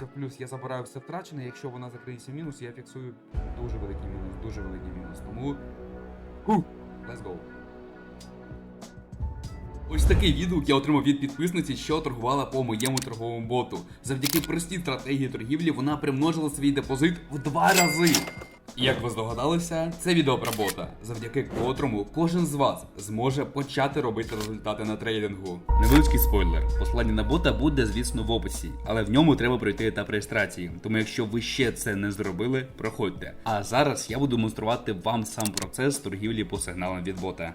закриється в плюс, я забираю все втрачене. Якщо вона закриється в мінус, я фіксую дуже великий мінус, дуже великий мінус. Тому. Ху, let's go. Ось такий відгук я отримав від підписниці, що торгувала по моєму торговому боту. Завдяки простій стратегії торгівлі вона примножила свій депозит в два рази. Як ви здогадалися, це відео про бота, завдяки котрому кожен з вас зможе почати робити результати на трейдингу. Невеличкий спойлер. Посилання на бота буде, звісно, в описі, але в ньому треба пройти етап реєстрації. Тому якщо ви ще це не зробили, проходьте. А зараз я буду демонструвати вам сам процес торгівлі по сигналам від бота.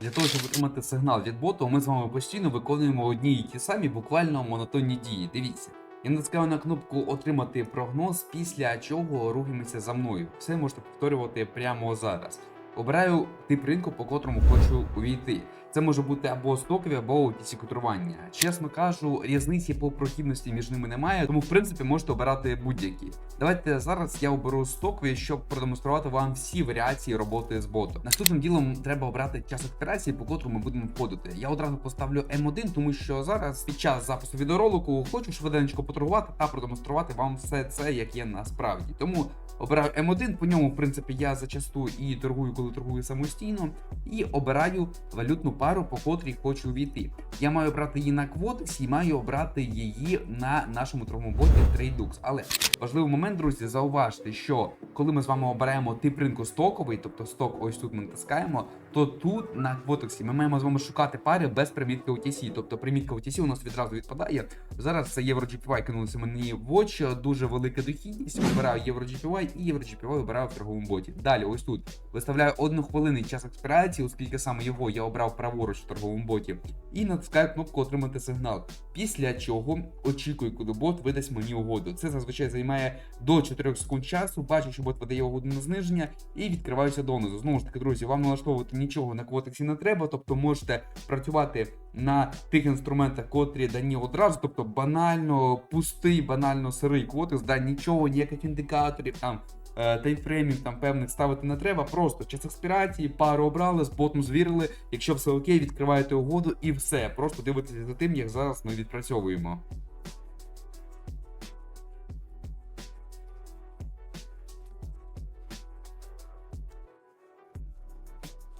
Для того, щоб отримати сигнал від боту, ми з вами постійно виконуємо одні і ті самі буквально монотонні дії. Дивіться. Я натискаю на кнопку Отримати прогноз, після чого рухаємося за мною. Все можете повторювати прямо зараз. Обираю тип ринку, по котрому хочу увійти. Це може бути або стокові, або OTC котрування. Чесно кажу, різниці по прохідності між ними немає, тому в принципі можете обирати будь-які. Давайте зараз я оберу стокові, щоб продемонструвати вам всі варіації роботи з ботом. Наступним ділом треба обрати час операції, по котрому ми будемо входити. Я одразу поставлю М1, тому що зараз під час запису відеоролику хочу швиденько поторгувати та продемонструвати вам все це, як є насправді. Тому обираю М1, по ньому, в принципі, я зачасту і торгую, коли торгую самостійно, і обираю валютну пару, по котрій хочу увійти. Я маю обрати її на квотексі і маю обрати її на нашому торговому боті TradeX. Але важливий момент, друзі, зауважте, що коли ми з вами обираємо тип ринку стоковий, тобто сток, ось тут ми натискаємо, то тут на квотексі ми маємо з вами шукати пари без примітки OTC. Тобто примітка OTC у нас відразу відпадає. Зараз це EuroGPY кинулося мені в очі, дуже велика дохідність. Обираю EuroGPY і EuroGPY обираю в торговому боті. Далі, ось тут виставляю одну хвилинний час експірації, оскільки саме його я обрав праворуч в торговому боті, і натискаю кнопку Отримати сигнал. Після чого очікую, коли бот видасть мені угоду. Це зазвичай займає до 4 секунд часу. Бачу, що бот видає угоду на зниження і відкриваюся донизу. Знову ж таки, друзі, вам налаштовувати нічого на квотексі не треба, тобто можете працювати на тих інструментах, котрі дані одразу, тобто банально пустий, банально сирий квотекс, да нічого, ніяких індикаторів там. Е, Таймфреймів там певних ставити не треба, просто час експірації, пару обрали, з ботом звірили. Якщо все окей, відкриваєте угоду і все. Просто дивитеся за тим, як зараз ми відпрацьовуємо.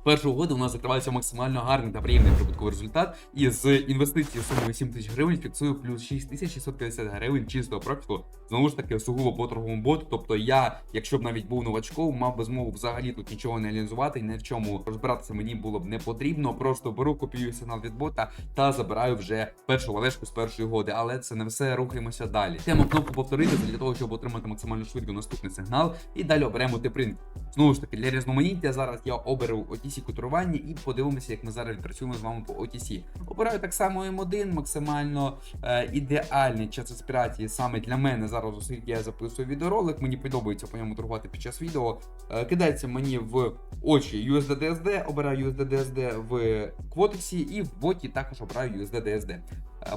Перша угода у нас закривається максимально гарний та приємний прибутковий результат. І з інвестиції сумою 7 тисяч гривень фіксую плюс 6650 гривень чистого профіту. Знову ж таки, сугубо по торговому боту. Тобто я, якщо б навіть був новачком, мав би змогу взагалі тут нічого не аналізувати ні в чому розбиратися мені було б не потрібно. Просто беру, копіюю сигнал від бота та забираю вже першу валежку з першої угоди. Але це не все, рухаємося далі. Тему кнопку повторити для того, щоб отримати максимально швидко наступний сигнал. І далі оберемо тип ринку. Знову ж таки, для різноманіття зараз я оберу OTC котурування і подивимося, як ми зараз працюємо з вами по OTC. Обираю так само М1, максимально е, ідеальний час аспірації саме для мене зараз, оскільки я записую відеоролик. Мені подобається по ньому торгувати під час відео. Е, кидається мені в очі USDDSD, обираю USDDSD в квотексі і в боті також обираю USDDSD.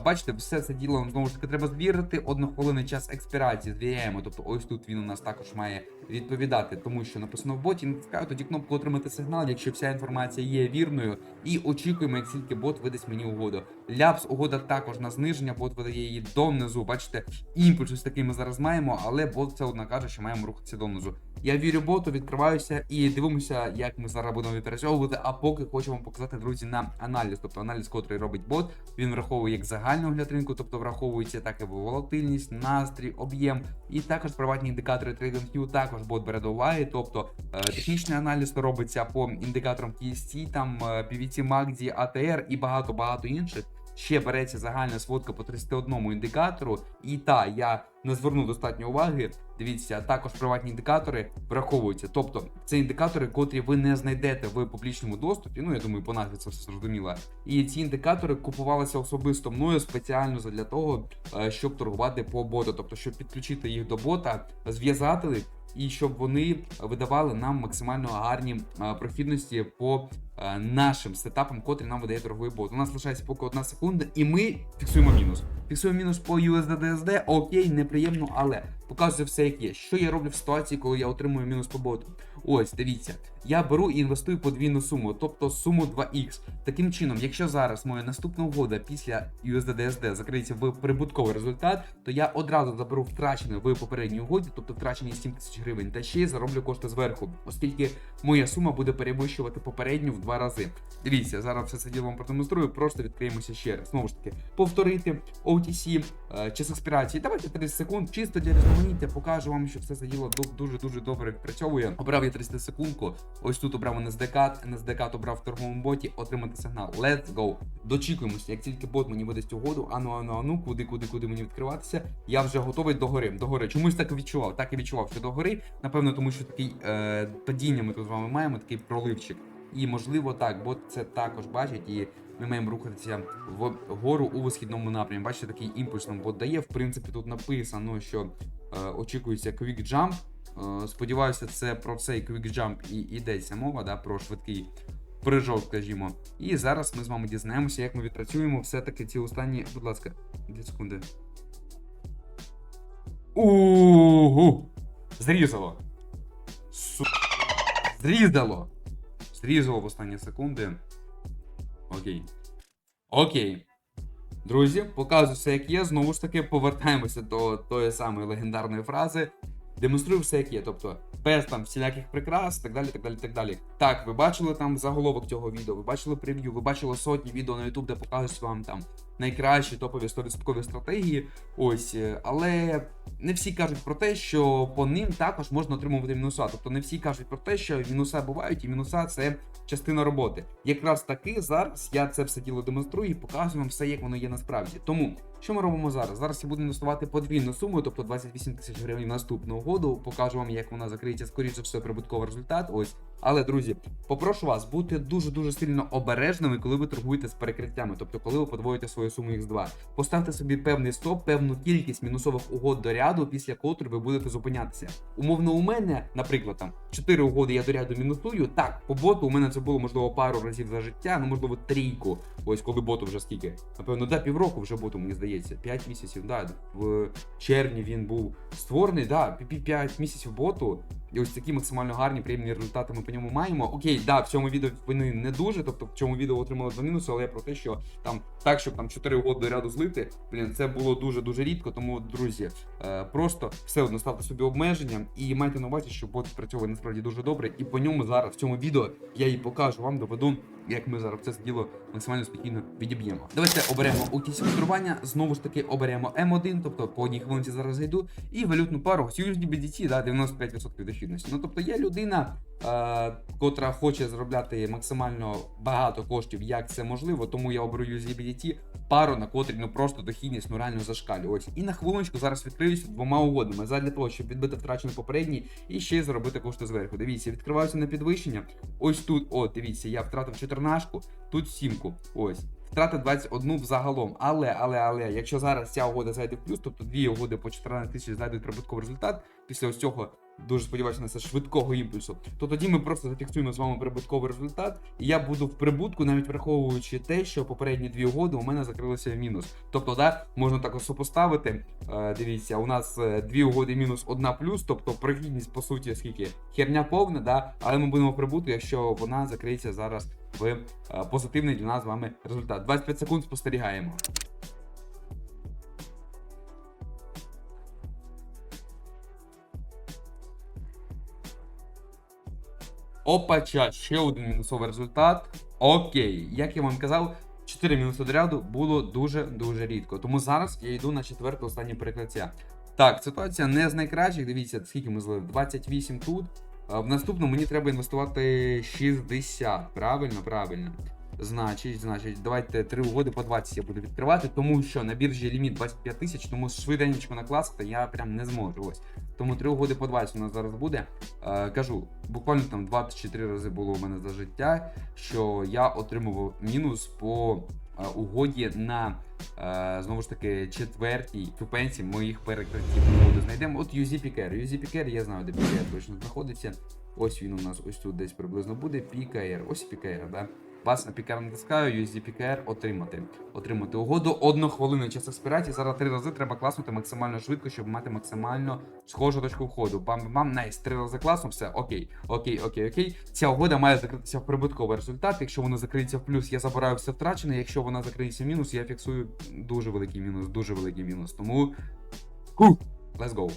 Бачите, все це діло знову ж таки треба звірити. Однохвилинний час експірації звіряємо. Тобто ось тут він у нас також має відповідати, тому що написано в боті. Натискаю тоді кнопку отримати сигнал, якщо вся інформація є вірною, і очікуємо, як тільки бот видасть мені угоду. Ляпс угода також на зниження, бот видає її донизу. Бачите, імпульс ось такий ми зараз маємо, але бот все одно каже, що маємо рухатися донизу. Я вірю боту, відкриваюся і дивимося, як ми зараз будемо відпрацьовувати. А поки хочу вам показати, друзі, на аналіз. Тобто аналіз, котрий робить бот, він враховує як загальний огляд ринку, тобто враховується так і волатильність, настрій, об'єм, і також приватні індикатори TradingView також бот бере до уваги. Тобто е, технічний аналіз робиться по індикаторам TST, там е, PVT, MACD, ATR і багато багато інших. Ще береться загальна сводка по 31 індикатору, і та я не звернув достатньо уваги. Дивіться, також приватні індикатори враховуються. Тобто це індикатори, котрі ви не знайдете в публічному доступі. Ну я думаю, по назві це все зрозуміло. І ці індикатори купувалися особисто мною спеціально для того, е, щоб торгувати по боту, тобто щоб підключити їх до бота, зв'язати і щоб вони видавали нам максимально гарні прохідності по нашим сетапам, котрі нам видає торговий бот. У нас лишається поки одна секунда, і ми фіксуємо мінус. Фіксуємо мінус по USDDSD, окей, неприємно, але показує все як є. Що я роблю в ситуації, коли я отримую мінус по боту? Ось, дивіться, я беру і інвестую подвійну суму, тобто суму 2х. Таким чином, якщо зараз моя наступна угода після USDDSD закриється в прибутковий результат, то я одразу заберу втрачене в попередній угоді, тобто втрачені 7 тисяч гривень, та ще й зароблю кошти зверху, оскільки моя сума буде перевищувати попередню в два рази. Дивіться, зараз все це діло вам продемонструю, просто відкриємося ще раз. Знову ж таки, повторити OTC, е, час експірації. Давайте 30 секунд, чисто для різноманіття, покажу вам, що все це діло дуже-дуже добре відпрацьовує. Обрав я 30 секундку. Ось тут обрав NSDK, NSDK обрав в торговому боті, отримати сигнал. Let's go. Дочікуємося, як тільки бот мені видасть угоду, ану, ану, ану, куди, куди, куди мені відкриватися. Я вже готовий до гори. До гори. Чомусь так відчував. Так і відчував, що до гори. Напевно, тому що такий е, падіння ми тут з вами маємо, такий проливчик. І можливо так, бот це також бачить, і ми маємо рухатися вгору у висхідному напрямі. Бачите, такий імпульс нам бот дає. В принципі, тут написано, що е, очікується quick jump. Е, Сподіваюся, це про цей quick jump і йдеться мова, да, про швидкий прыжок, скажімо. І зараз ми з вами дізнаємося, як ми відпрацюємо все-таки ці останні. Будь ласка, 2 секунди. Угу! Зрізало. Су... Зрізало. Зрізало в останні секунди. Окей. Окей. Друзі, показую все як є. Знову ж таки, повертаємося до тої самої легендарної фрази. Демонструю все як є. Тобто, без там всіляких прикрас, так далі, так далі, так далі. Так, ви бачили там заголовок цього відео, ви бачили прев'ю, ви бачили сотні відео на YouTube, де показують вам там найкращі топові 100% стратегії. Ось, е, але не всі кажуть про те, що по ним також можна отримувати мінуса. Тобто не всі кажуть про те, що мінуса бувають, і мінуса це частина роботи. Якраз таки зараз я це все діло демонструю і показую вам все, як воно є насправді. Тому що ми робимо зараз? Зараз я буду інвестувати подвійну суму, тобто 28 тисяч гривень в наступну угоду. Покажу вам, як вона закриється скоріше за все прибутковий результат. Ось. Але, друзі, попрошу вас бути дуже дуже сильно обережними, коли ви торгуєте з перекриттями, тобто коли ви подвоїте свою суму X2. Поставте собі певний стоп, певну кількість мінусових угод до ряду, після котрої ви будете зупинятися. Умовно, у мене, наприклад, там 4 угоди я до ряду мінусую. Так, по боту у мене це було можливо пару разів за життя, ну можливо трійку. Ось коли боту вже скільки. Напевно, да, півроку вже боту, мені здається. 5 місяців, да. В червні він був створений, да, 5 місяців боту. І ось такі максимально гарні, приємні результати ми по ньому маємо. Окей, да, в цьому відео вони не дуже, тобто в цьому відео отримали два мінуси, але я про те, що там так, щоб там 4 угоди ряду злити, блін, це було дуже-дуже рідко. Тому, друзі, е, просто все одно ставте собі обмеження і майте на увазі, що бот працює насправді дуже добре. І по ньому зараз в цьому відео я і покажу вам, доведу, як ми зараз це діло максимально спокійно відіб'ємо. Давайте оберемо утість фільтрування, знову ж таки оберемо М1, тобто по одній хвилинці зараз зайду, і валютну пару USDBDT, да, 95% дохідності. Ну тобто є людина, котра хоче заробляти максимально багато коштів, як це можливо, тому я оберу USDBDT, пару, на котрій ну просто дохідність ну реально зашкалює. І на хвилиночку зараз відкриюся двома угодами задля того, щоб відбити втрачений попередній і ще заробити кошти зверху. Дивіться, відкриваюся на підвищення. Ось тут, о, дивіться, я втратив 14, тут сімку. Ось. Втратив 21 взагалом. Але, але, але, якщо зараз ця угода зайде в плюс, тобто дві угоди по 14 тисяч знайдуть прибутковий результат, після ось цього дуже сподіваюся на це швидкого імпульсу, то тоді ми просто зафіксуємо з вами прибутковий результат, і я буду в прибутку, навіть враховуючи те, що попередні дві угоди у мене закрилися в мінус. Тобто, да, можна так сопоставити. Е, дивіться, у нас е, дві угоди мінус, одна плюс, тобто прохідність, по суті, скільки херня повна, да, але ми будемо в прибутку, якщо вона закриється зараз в е, позитивний для нас з вами результат. 25 секунд спостерігаємо. Опача, ще один мінусовий результат. Окей, як я вам казав, 4 мінуси ряду було дуже-дуже рідко. Тому зараз я йду на четверте останнє перекриття. Так, ситуація не з найкращих. Дивіться, скільки ми злили? 28 тут. В наступному мені треба інвестувати 60. Правильно, правильно. Значить, значить, давайте три угоди по 20 я буду відкривати, тому що на біржі ліміт 25 тисяч, тому швиденько накласти я прям не зможу. Ось. Тому три угоди по 20 у нас зараз буде. Е, кажу, буквально там 2 чи 3 рази було у мене за життя, що я отримував мінус по е, угоді на е, знову ж таки четвертій ступенці моїх перекриттів. Знайдемо. От UZ Picker. UZ Picker, я знаю, де Picker точно знаходиться. Ось він у нас ось тут десь приблизно буде. PKR. Ось PKR, да? Вас на PKR натискаю, USD PKR отримати. Отримати угоду. Одну хвилину час експірації. Зараз три рази треба класнути максимально швидко, щоб мати максимально схожу точку входу. Бам-бам, найс, три рази класно, все, окей, окей, окей, окей. Ця угода має закритися в прибутковий результат. Якщо вона закриється в плюс, я забираю все втрачене. Якщо вона закриється в мінус, я фіксую дуже великий мінус, дуже великий мінус. Тому. Let's go.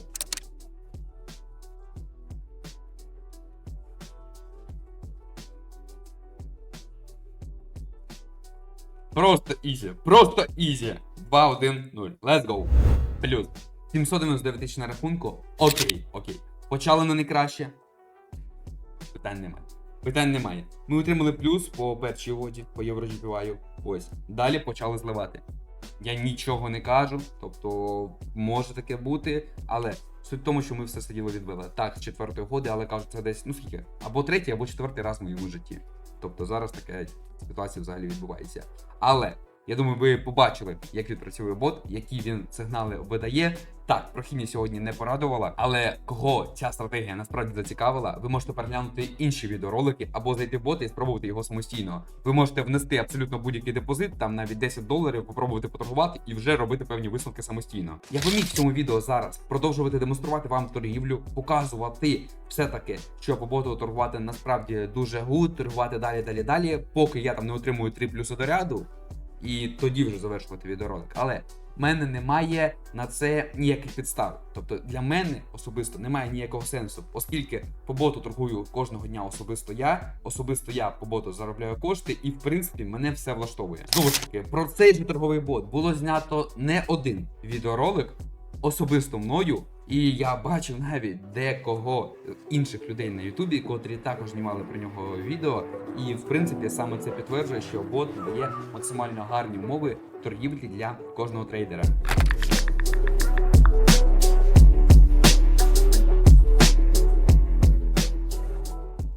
Просто ізі, просто ізі. 2-1-0. Let's go. Плюс. 799 тисяч на рахунку. Окей, окей. Почали на найкраще. Питань немає. Питань немає. Ми отримали плюс по першій угоді, по Євроджіпіваю. Ось. Далі почали зливати. Я нічого не кажу, тобто може таке бути, але суть в тому, що ми все сиділи відбили. Так, з четвертої угоди, але кажуть, це десь, ну скільки, або третій, або четвертий раз в моєму житті. Тобто зараз така ситуація взагалі відбувається. Але я думаю, ви побачили, як відпрацьовує бот, які він сигнали видає. Так, прохідні сьогодні не порадувала, але кого ця стратегія насправді зацікавила, ви можете переглянути інші відеоролики або зайти в бот і спробувати його самостійно. Ви можете внести абсолютно будь-який депозит, там навіть 10 доларів, попробувати поторгувати і вже робити певні висновки самостійно. Я би міг в цьому відео зараз продовжувати демонструвати вам торгівлю, показувати все таки, що по боту торгувати насправді дуже гуд, торгувати далі, далі, далі, поки я там не отримую 3 плюси до ряду і тоді вже завершувати відеоролик. Але мене немає на це ніяких підстав. Тобто для мене особисто немає ніякого сенсу, оскільки по боту торгую кожного дня особисто я, особисто я по боту заробляю кошти, і в принципі мене все влаштовує. Знову ж таки, про цей же торговий бот було знято не один відеоролик особисто мною. І я бачив навіть декого інших людей на Ютубі, котрі також знімали про нього відео. І в принципі саме це підтверджує, що бот дає максимально гарні умови торгівлі для кожного трейдера.